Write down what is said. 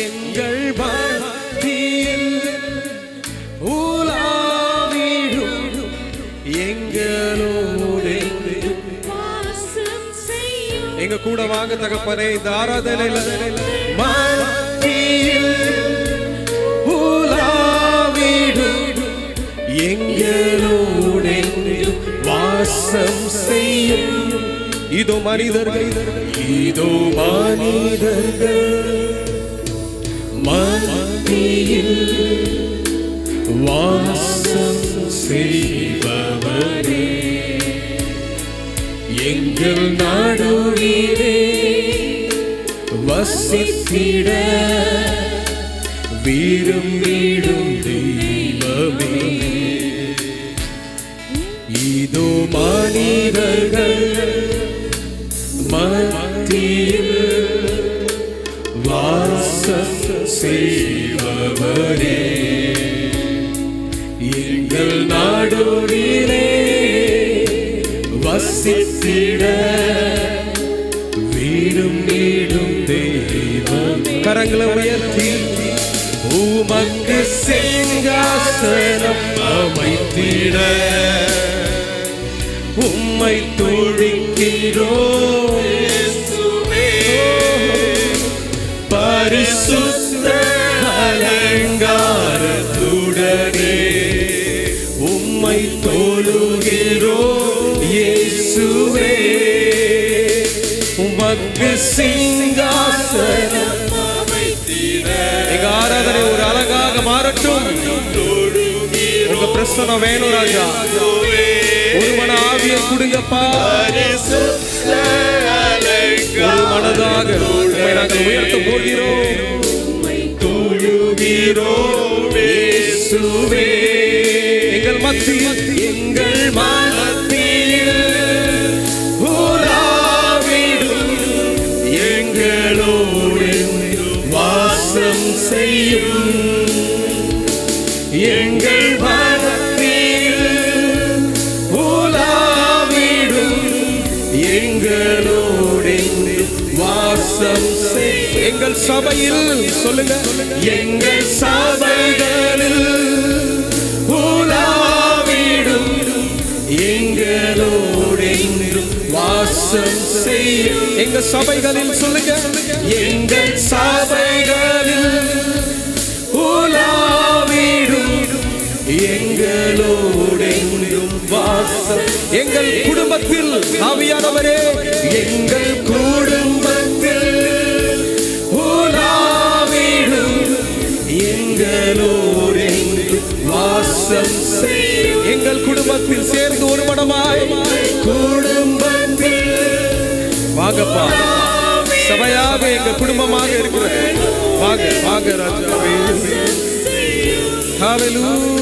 எங்கள் மத்தியில் உலாவிடும் எங்களோடு எங்க கூட வாங்க தகப்பனே இந்த ஆராதனையில மத்தியில் உலாவிடும் எங்களோடு வாசம் செய்யும். இதோ மனிதர்கள் இதோ மனிதர்கள் மத்தியில் வாசம் செய்பவரே. எங்கள் நாடுவீரே வசித்திட வீரும் வீடும் தெய்வமே. இதோ மனிதர்கள் மத்தியில் வாசம் செய்பவரே எங்கள் நாடோடிலே வசித்திட வீடும் வீடும் தெய்வம். கரங்களை உயர்த்தி. உமக்கு சிங்காசனம் அமைத்திட. உம்மை துடிக்கிறோம் உம்மை தொழுகிறோம் இயேசுவே. உமக்கு சிங்காசனம். எங்க ஆராதனை ஒரு அழகாக மாறட்டும். உங்க பிரசனம் வேணும் ராஜா. ஒரு மன ஆவிய கொடுங்கப்பா. ஒரு மனதாக நாங்கள் உயர்த்த போகிறோம். தொழுகிறோம் சுவே மத்தியில் எங்கள் மனத்தில் உலாவிடும் எங்களோடு வாசம் செய்யும் எங்கள் மனத்தில் உலாவிடும் எங்களோடு வாசம் எங்கள் சபையில் சொல்லுங்க. எங்கள் சபைகளில் உலாவிடும் வாசம் செய்யும் எங்க சபைகளில் சொல்லுங்க. எங்கள் சபைகளில் உலாவிடும். எங்களோடு வாசம். எங்கள் குடும்பத்தில் ஆவியானவரே. எங்கள் குடும்பத்தில் உலாவிடும். எங்களோடு வாசம் செய்யும். எங்கள் குடும்பத்தில் சேர்ந்து ஒரு மடமாய். கூட வாங்கப்பா. சபையாக எங்க குடும்பமாக இருக்கிறது. வாங்க வாங்க ராஜாவே ஹalleluya